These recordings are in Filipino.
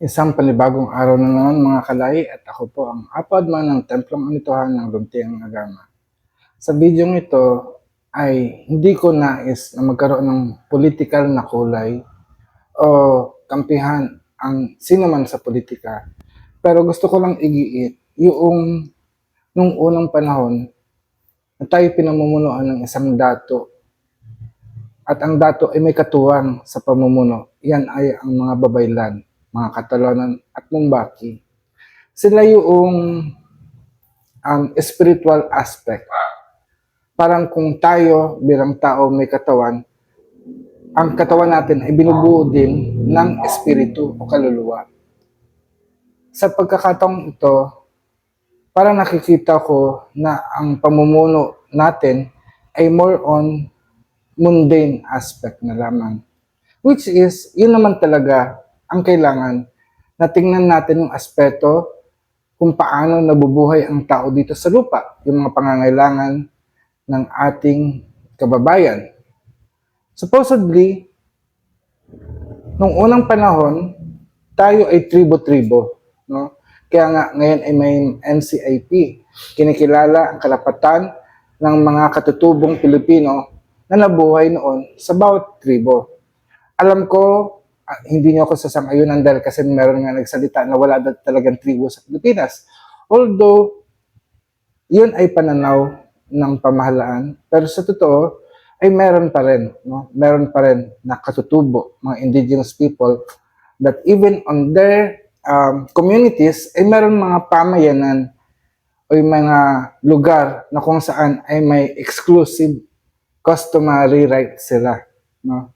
Isang panibagong araw na naman mga kalay at ako po ang apadman ng Templong Anituhan ng Luntiang Agama. Sa video ito ay hindi ko nais na magkaroon ng political na kulay o kampihan ang sino man sa politika. Pero gusto ko lang igiit yung nung unang panahon na tayo pinamumunuan ng isang dato at ang dato ay may katuwang sa pamumuno. Yan ay ang mga babaylan, mga katalonan at mumbaki. Sila yung um, spiritual aspect. Parang kung tayo bilang tao may katawan, ang katawan natin ay binubuo din ng espiritu o kaluluwa. Sa pagkakataong ito, parang nakikita ko na ang pamumuno natin ay more on mundane aspect na lamang. Which is, yun naman talaga ang kailangan na tingnan natin yung aspeto kung paano nabubuhay ang tao dito sa lupa, yung mga pangangailangan ng ating kababayan. Supposedly, nung unang panahon, tayo ay tribo-tribo. No? Kaya nga ngayon ay may NCIP. Kinikilala ang karapatan ng mga katutubong Pilipino na nabuhay noon sa bawat tribo. Alam ko, ah, hindi niyo ako sasang-ayunan dahil kasi meron nga nagsalita na wala talagang tribo sa Pilipinas. Although, yun ay pananaw ng pamahalaan. Pero sa totoo, ay meron pa rin, no? meron pa rin na katutubo, mga indigenous people, that even on their um, communities, ay meron mga pamayanan o mga lugar na kung saan ay may exclusive customary rights sila. No?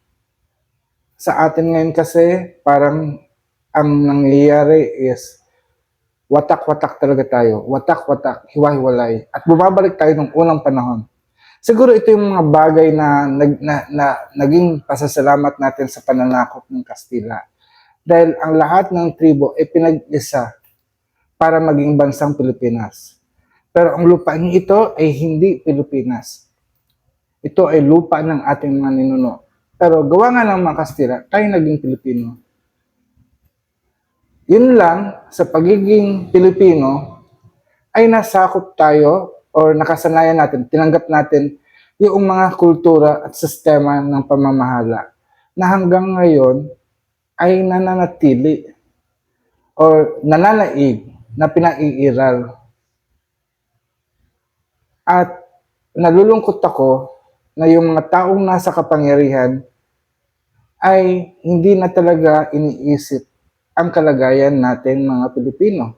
Sa atin ngayon kasi, parang ang nangyayari is watak-watak talaga tayo. Watak-watak, hiwa-hiwalay. At bumabalik tayo ng unang panahon. Siguro ito yung mga bagay na, nag, na, na naging pasasalamat natin sa pananakop ng Kastila. Dahil ang lahat ng tribo ay pinag-isa para maging bansang Pilipinas. Pero ang lupain ito ay hindi Pilipinas. Ito ay lupa ng ating mga ninuno. Pero gawa nga ng mga Kastila, tayo naging Pilipino. Yun lang, sa pagiging Pilipino, ay nasakop tayo or nakasanayan natin, tinanggap natin yung mga kultura at sistema ng pamamahala na hanggang ngayon ay nananatili or nananaig na pinaiiral. At nalulungkot ako na yung mga taong nasa kapangyarihan ay hindi na talaga iniisip ang kalagayan natin mga Pilipino.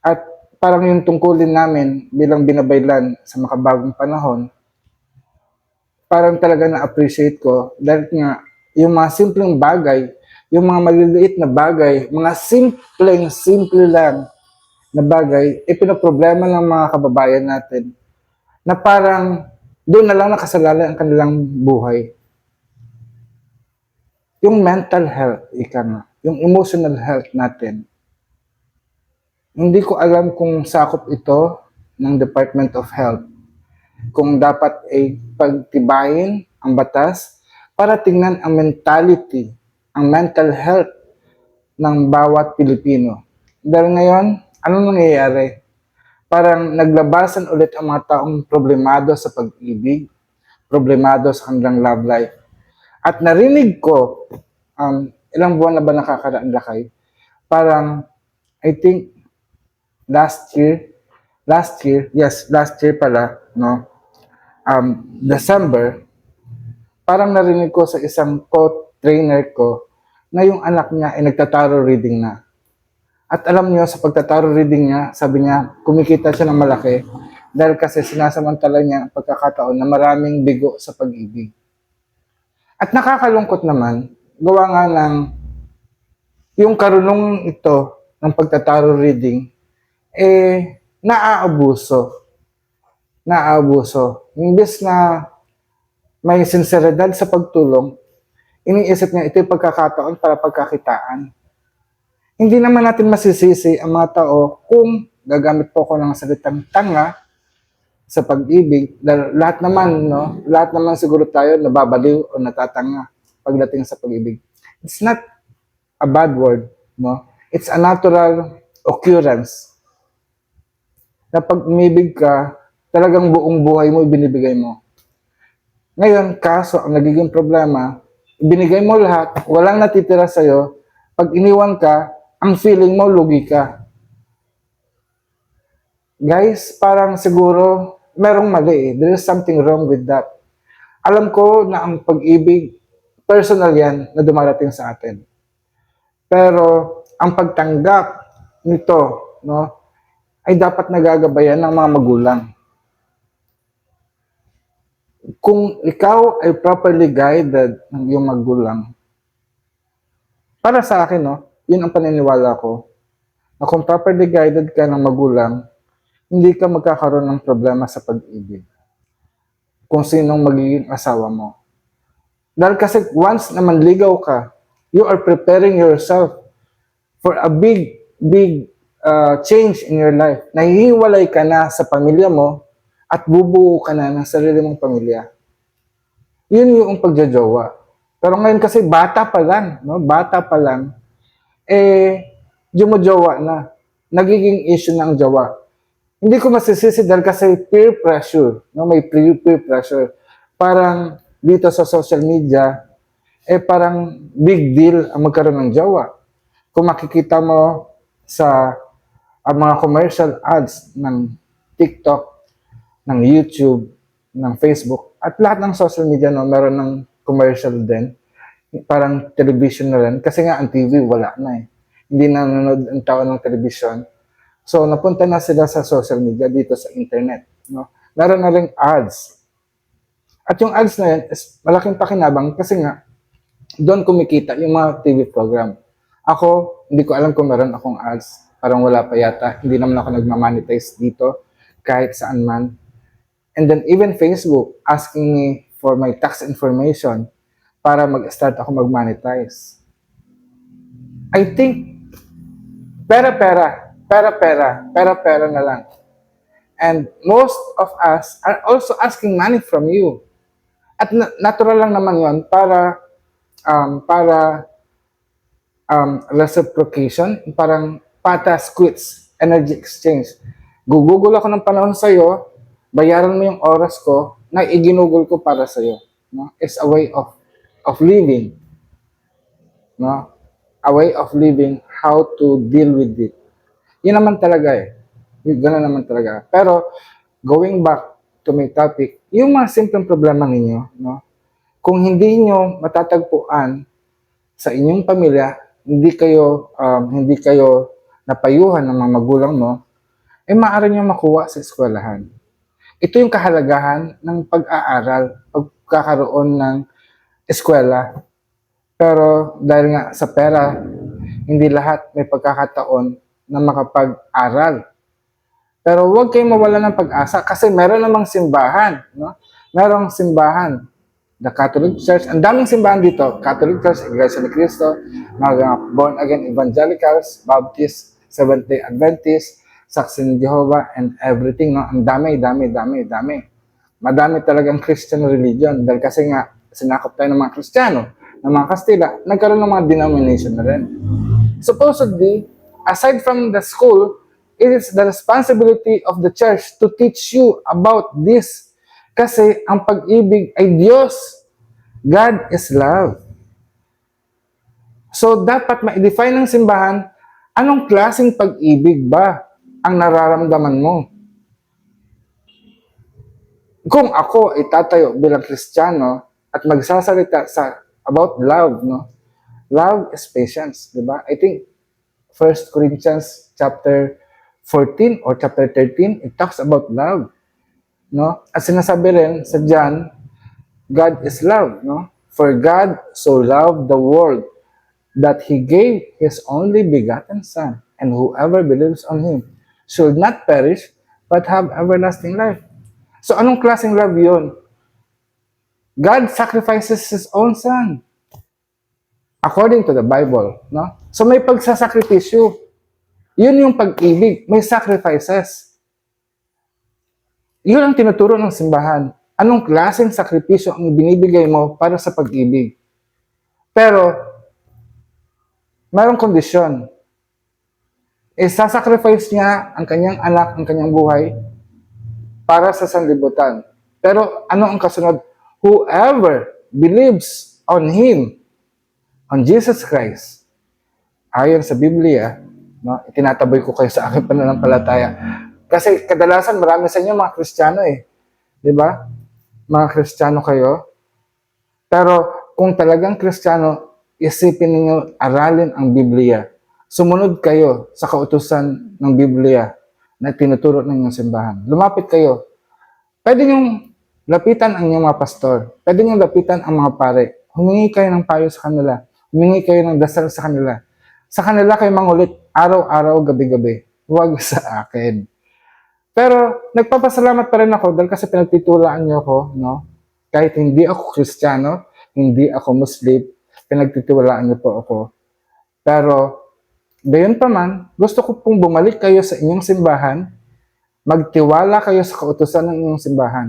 At parang yung tungkulin namin bilang binabaylan sa makabagong panahon, parang talaga na-appreciate ko dahil nga yung mga simpleng bagay, yung mga maliliit na bagay, mga simpleng, simple lang na bagay, e pinaproblema ng mga kababayan natin na parang doon na lang nakasalalay ang kanilang buhay. Yung mental health, ika nga, yung emotional health natin, hindi ko alam kung sakop ito ng Department of Health. Kung dapat ay pagtibayin ang batas para tingnan ang mentality, ang mental health ng bawat Pilipino. Dahil ngayon, anong nangyayari? Parang naglabasan ulit ang mga taong problemado sa pag-ibig, problemado sa kanilang love life. At narinig ko, um, ilang buwan na ba nakakaraan lakay? Parang, I think, last year, last year, yes, last year pala, no, um, December, parang narinig ko sa isang co-trainer ko na yung anak niya ay nagtataro reading na. At alam niyo, sa pagtataro reading niya, sabi niya, kumikita siya ng malaki dahil kasi sinasamantala niya ang pagkakataon na maraming bigo sa pag-ibig. At nakakalungkot naman, gawa nga ng yung karunong ito ng pagtataro reading, eh, naaabuso. Naaabuso. Imbes na may sinseridad sa pagtulong, iniisip niya ito yung pagkakataon para pagkakitaan. Hindi naman natin masisisi ang mga tao kung gagamit po ako ng salitang tanga sa pag-ibig. Lahat naman, no? Lahat naman siguro tayo nababaliw o natatanga pagdating sa pag-ibig. It's not a bad word. No? It's a natural occurrence. Na pag umibig ka, talagang buong buhay mo ibinibigay mo. Ngayon, kaso, ang nagiging problema, ibinigay mo lahat, walang natitira sa'yo, pag iniwan ka, ang feeling mo, lugi ka. Guys, parang siguro, merong mali eh. There is something wrong with that. Alam ko na ang pag-ibig, personal yan na dumarating sa atin. Pero, ang pagtanggap nito, no, ay dapat nagagabayan ng mga magulang. Kung ikaw ay properly guided ng iyong magulang, para sa akin, no, yun ang paniniwala ko, na kung properly guided ka ng magulang, hindi ka magkakaroon ng problema sa pag-ibig. Kung sinong magiging asawa mo. Dahil kasi once na manligaw ka, you are preparing yourself for a big, big uh, change in your life. Nahihiwalay ka na sa pamilya mo at bubuo ka na ng sarili mong pamilya. Yun yung pagjajowa. Pero ngayon kasi bata pa lang, no? Bata pa lang, eh, jumojowa na. Nagiging issue na ang jowa. Hindi ko masisisi dahil kasi peer pressure, no? May peer, pressure. Parang dito sa social media, eh parang big deal ang magkaroon ng jowa. Kung makikita mo sa ang mga commercial ads ng TikTok, ng YouTube, ng Facebook, at lahat ng social media, no, meron ng commercial din. Parang television na rin. Kasi nga, ang TV, wala na eh. Hindi na nanonood ang tao ng television. So, napunta na sila sa social media dito sa internet. No? Meron na rin ads. At yung ads na yun, is malaking pakinabang kasi nga, doon kumikita yung mga TV program. Ako, hindi ko alam kung meron akong ads. Parang wala pa yata. Hindi naman ako nagmamonetize dito kahit saan man. And then even Facebook asking me for my tax information para mag-start ako mag-monetize. I think pera-pera, pera-pera, pera-pera na lang. And most of us are also asking money from you. At na- natural lang naman yon para um, para um, reciprocation, parang patas quits, energy exchange. Gugugol ako ng panahon sa'yo, bayaran mo yung oras ko na iginugol ko para sa'yo. No? It's a way of of living. No? A way of living, how to deal with it. Yun naman talaga eh. Ganun naman talaga. Pero, going back to my topic, yung mga simpleng problema ninyo, no? kung hindi nyo matatagpuan sa inyong pamilya, hindi kayo um, hindi kayo napayuhan ng mga magulang mo, eh maaari nyo makuha sa eskwelahan. Ito yung kahalagahan ng pag-aaral, pagkakaroon ng eskwela. Pero dahil nga sa pera, hindi lahat may pagkakataon na makapag-aral. Pero huwag kayong mawala ng pag-asa kasi meron namang simbahan. No? Merong simbahan. The Catholic Church. Ang daming simbahan dito. Catholic Church, Iglesia ni Cristo, mga born-again evangelicals, Baptist, Seventh-day Adventist, Saksi ni Jehovah, and everything. No? Ang dami, dami, dami, dami. Madami talagang Christian religion. Dahil kasi nga, sinakop tayo ng mga Kristiyano, ng mga Kastila, nagkaroon ng mga denomination na rin. Supposedly, aside from the school, it is the responsibility of the church to teach you about this. Kasi ang pag-ibig ay Diyos. God is love. So, dapat ma-define ng simbahan, anong klaseng pag-ibig ba ang nararamdaman mo? Kung ako ay tatayo bilang Kristiyano at magsasalita sa about love, no? Love is patience, di ba? I think 1 Corinthians chapter 14 or chapter 13, it talks about love. No? At sinasabi rin sa John, God is love. No? For God so loved the world that He gave His only begotten Son, and whoever believes on Him should not perish, but have everlasting life. So anong klaseng love yun? God sacrifices His own Son. According to the Bible. No? So may pagsasakripisyo. Yun yung pag-ibig. May sacrifices. Yun ang tinuturo ng simbahan. Anong klaseng sakripisyo ang binibigay mo para sa pag-ibig? Pero, mayroong kondisyon. is sasacrifice niya ang kanyang anak, ang kanyang buhay para sa sanlibutan. Pero ano ang kasunod? Whoever believes on Him, on Jesus Christ, ayon sa Biblia, no, itinataboy ko kayo sa aking pananampalataya. Kasi kadalasan marami sa inyo mga Kristiyano eh. Di ba? Mga Kristiyano kayo. Pero kung talagang Kristiyano, isipin ninyo, aralin ang Biblia. Sumunod kayo sa kautusan ng Biblia na tinuturo ng inyong simbahan. Lumapit kayo. Pwede niyong lapitan ang inyong mga pastor. Pwede niyong lapitan ang mga pare. Humingi kayo ng payo sa kanila. Humingi kayo ng dasal sa kanila. Sa kanila kayo mangulit araw-araw, gabi-gabi. Huwag sa akin. Pero nagpapasalamat pa rin ako dahil kasi pinagtitulaan niyo ako, no? Kahit hindi ako Kristiyano, hindi ako Muslim, pinagtitiwalaan niyo po ako. Pero gayon pa man, gusto ko pong bumalik kayo sa inyong simbahan, magtiwala kayo sa kautusan ng inyong simbahan.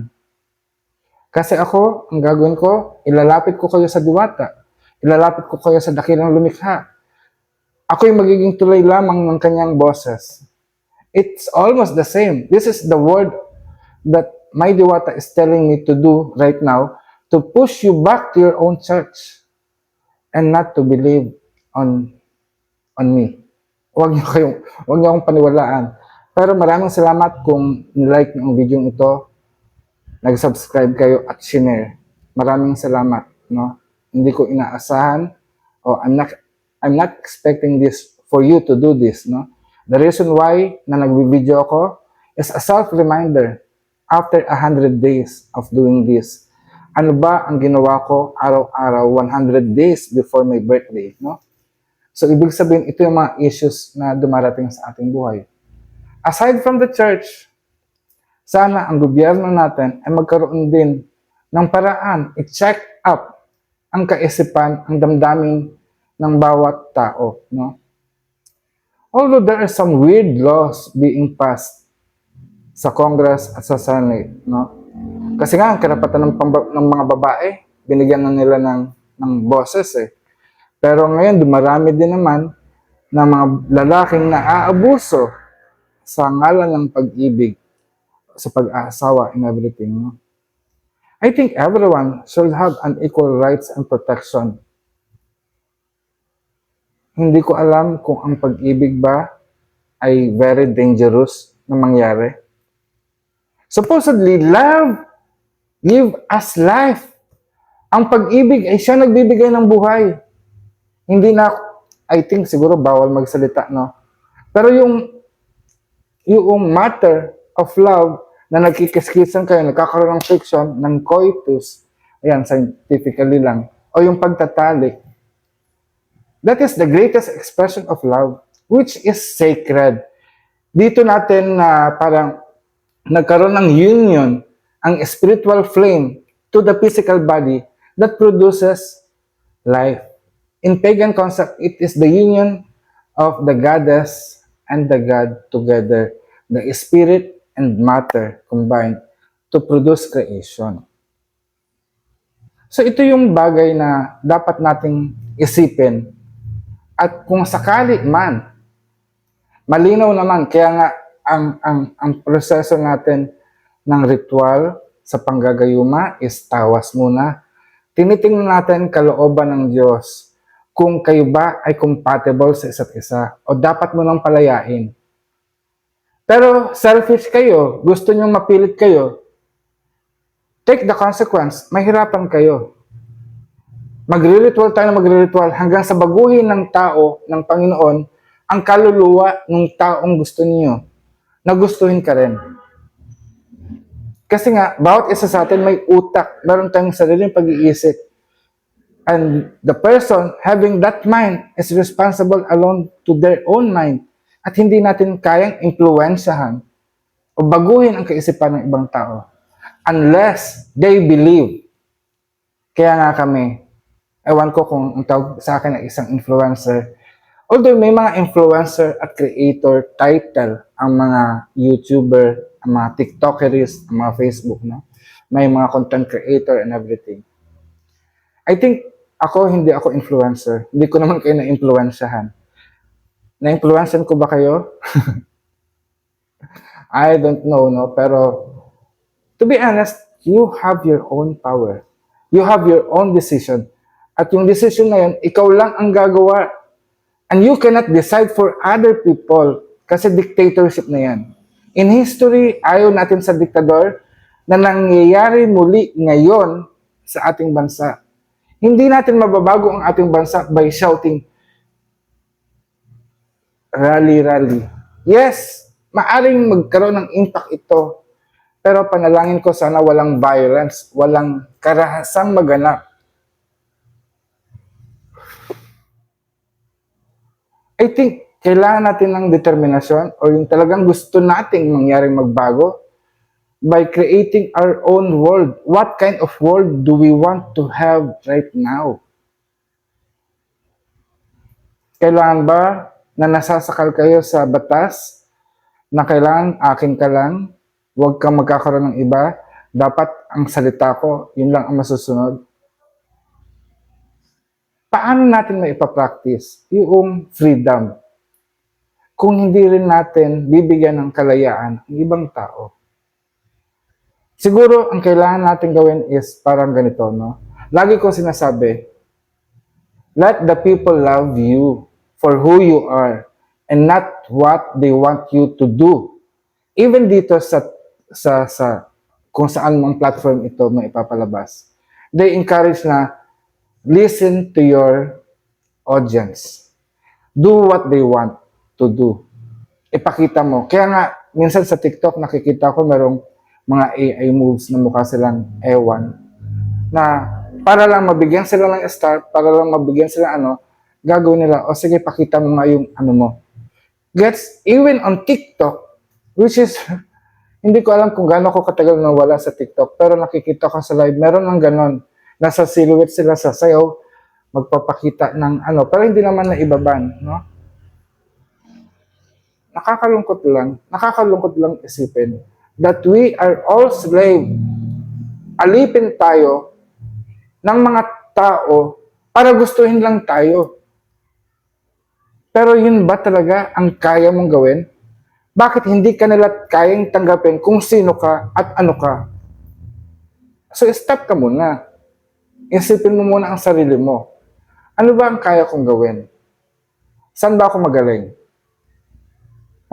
Kasi ako, ang gagawin ko, ilalapit ko kayo sa diwata. Ilalapit ko kayo sa dakilang lumikha. Ako yung magiging tulay lamang ng kanyang boses. It's almost the same. This is the word that my diwata is telling me to do right now to push you back to your own church and not to believe on on me. Huwag niyo kayong, huwag niyo akong paniwalaan. Pero maraming salamat kung niyo ang video ito, nag-subscribe kayo at share. Maraming salamat, no? Hindi ko inaasahan o I'm not I'm not expecting this for you to do this, no? The reason why na nagbi-video ako is a self-reminder after 100 days of doing this. Ano ba ang ginawa ko araw-araw 100 days before my birthday, no? So, ibig sabihin, ito yung mga issues na dumarating sa ating buhay. Aside from the church, sana ang gobyerno natin ay magkaroon din ng paraan i-check up ang kaisipan, ang damdamin ng bawat tao. No? Although there are some weird laws being passed sa Congress at sa Senate, no? Kasi nga, ang karapatan ng, ng mga babae, binigyan na nila ng, ng boses eh. Pero ngayon, dumarami din naman ng mga lalaking naaabuso sa ngalan ng pag-ibig, sa pag-aasawa and everything. No? I think everyone should have an equal rights and protection. Hindi ko alam kung ang pag-ibig ba ay very dangerous na mangyari. Supposedly, love give us life. Ang pag-ibig ay siya nagbibigay ng buhay. Hindi na, I think siguro bawal magsalita, no? Pero yung, yung matter of love na nagkikiskisan kayo, nagkakaroon ng friction, ng coitus, ayan, scientifically lang, o yung pagtatalik, that is the greatest expression of love, which is sacred. Dito natin na parang nagkaroon ng union ang spiritual flame to the physical body that produces life. In pagan concept, it is the union of the goddess and the god together, the spirit and matter combined to produce creation. So ito yung bagay na dapat nating isipin at kung sakali man, malinaw naman, kaya nga ang, ang, ang proseso natin ng ritual sa panggagayuma is tawas muna. Tinitingnan natin kalooban ng Diyos kung kayo ba ay compatible sa isa't isa o dapat mo nang palayain. Pero selfish kayo, gusto nyong mapilit kayo, take the consequence, mahirapan kayo. Magre-ritual tayo na magre-ritual hanggang sa baguhin ng tao, ng Panginoon, ang kaluluwa ng taong gusto niyo. Nagustuhin ka rin. Kasi nga, bawat isa sa atin may utak, meron tayong sariling pag-iisip. And the person having that mind is responsible alone to their own mind. At hindi natin kayang impluensyahan o baguhin ang kaisipan ng ibang tao. Unless they believe. Kaya nga kami, ewan ko kung ang tawag sa akin ay isang influencer. Although may mga influencer at creator title ang mga YouTuber, ang mga TikTokeries, ang mga Facebook, no? May mga content creator and everything. I think ako, hindi ako influencer. Hindi ko naman kayo na-influensyahan. Na-influencean ko ba kayo? I don't know, no? Pero, to be honest, you have your own power. You have your own decision. At yung decision na yun, ikaw lang ang gagawa. And you cannot decide for other people kasi dictatorship na yan. In history, ayaw natin sa diktador na nangyayari muli ngayon sa ating bansa. Hindi natin mababago ang ating bansa by shouting, rally, rally. Yes, maaring magkaroon ng impact ito. Pero panalangin ko sana walang violence, walang karahasang maganap. I think kailangan natin ng determinasyon or yung talagang gusto nating mangyaring magbago by creating our own world. What kind of world do we want to have right now? Kailangan ba na nasasakal kayo sa batas na kailangan akin ka lang, huwag kang magkakaroon ng iba, dapat ang salita ko, yun lang ang masusunod? Paano natin may ipapractice yung freedom kung hindi rin natin bibigyan ng kalayaan ang ibang tao? Siguro ang kailangan natin gawin is parang ganito, no? Lagi ko sinasabi, let the people love you for who you are and not what they want you to do. Even dito sa sa sa kung saan mang platform ito mo ipapalabas. They encourage na listen to your audience. Do what they want to do. Ipakita mo. Kaya nga, minsan sa TikTok nakikita ko merong mga AI moves na mukha silang ewan na para lang mabigyan sila ng start, para lang mabigyan sila ano, gagawin nila, o sige, pakita mo nga yung ano mo. Gets, even on TikTok, which is, hindi ko alam kung gaano ko katagal na wala sa TikTok, pero nakikita ko sa live, meron ng ganon. Nasa silhouette sila sa sayaw, magpapakita ng ano, pero hindi naman na ibaban, no? Nakakalungkot lang, nakakalungkot lang isipin that we are all slave. Alipin tayo ng mga tao para gustuhin lang tayo. Pero yun ba talaga ang kaya mong gawin? Bakit hindi ka nila kayang tanggapin kung sino ka at ano ka? So stop ka muna. Isipin mo muna ang sarili mo. Ano ba ang kaya kong gawin? Saan ba ako magaling?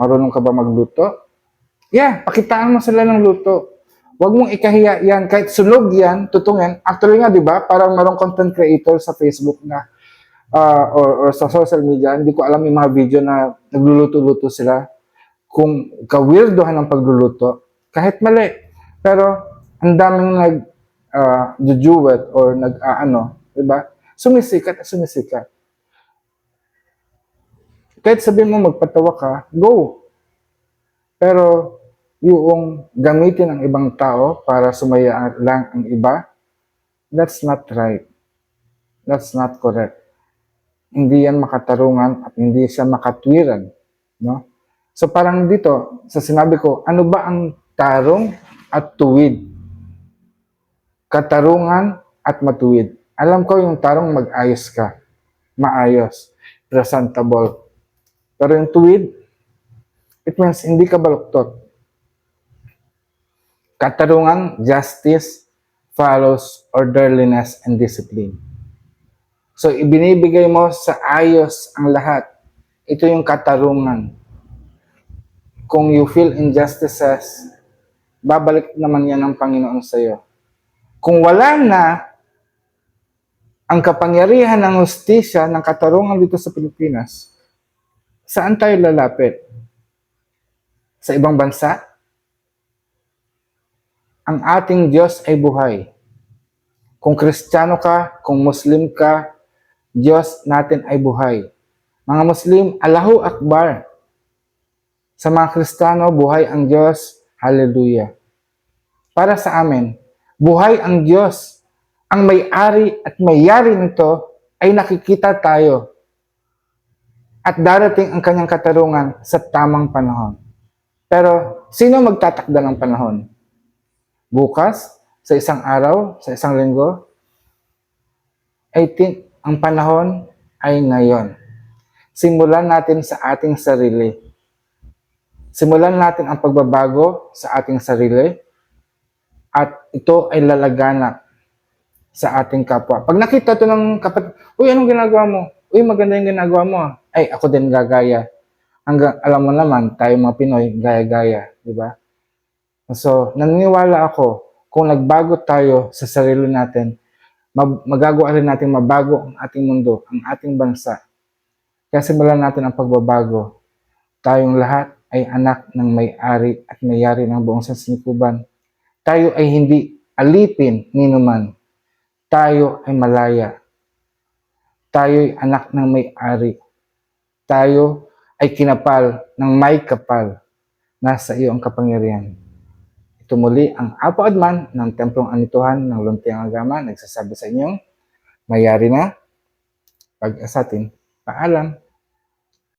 Marunong ka ba magluto? Yeah, pakitaan mo sila ng luto. Huwag mong ikahiya yan. Kahit sunog yan, tutungin. Actually nga, di ba, parang marong content creator sa Facebook na ah, or, or sa social media, hindi ko alam yung mga video na nagluluto-luto sila. Kung kawirdohan ng pagluluto, kahit mali. Pero, ang daming nag uh, jujuwet or nag ah, ano, di ba? Sumisikat at sumisikat. Kahit sabihin mo magpatawa ka, go. Pero yung gamitin ang ibang tao para sumaya lang ang iba, that's not right. That's not correct. Hindi yan makatarungan at hindi siya makatwiran. No? So parang dito, sa sinabi ko, ano ba ang tarong at tuwid? Katarungan at matuwid. Alam ko yung tarong mag-ayos ka. Maayos. Presentable. Pero yung tuwid, it means hindi ka baluktot. Katarungan, justice, follows orderliness and discipline. So, ibinibigay mo sa ayos ang lahat. Ito yung katarungan. Kung you feel injustices, babalik naman yan ng Panginoon sa iyo. Kung wala na ang kapangyarihan ng hustisya ng katarungan dito sa Pilipinas, saan tayo lalapit? Sa ibang bansa? Ang ating Diyos ay buhay. Kung Kristiyano ka, kung Muslim ka, Diyos natin ay buhay. Mga Muslim, Allahu Akbar. Sa mga Kristiyano, buhay ang Diyos. Hallelujah. Para sa amin, buhay ang Diyos. Ang may-ari at may-yari nito ay nakikita tayo. At darating ang kanyang katarungan sa tamang panahon. Pero, sino magtatakda ng panahon? Bukas? Sa isang araw? Sa isang linggo? I think ang panahon ay ngayon. simulan natin sa ating sarili. Simulan natin ang pagbabago sa ating sarili at ito ay lalaganap sa ating kapwa. Pag nakita to ng kapatid, uy, anong ginagawa mo? Uy, maganda yung ginagawa mo. ah." Ay, ako din gagaya. Hanggang, alam mo naman, tayo mga Pinoy, gaya-gaya, di ba? So, naniniwala ako, kung nagbago tayo sa sarili natin, magagawa rin natin mabago ang ating mundo, ang ating bansa. Kaya simulan natin ang pagbabago. Tayong lahat ay anak ng may-ari at may-ari ng buong sansinukuban. Tayo ay hindi alipin ni numan. Tayo ay malaya. Tayo ay anak ng may-ari. Tayo ay kinapal ng may kapal. Nasa iyo ang kapangyarihan. Ito muli ang Apo Adman ng Templong Anituhan ng Luntiang Agama nagsasabi sa inyong mayari na pag-asatin. Paalam.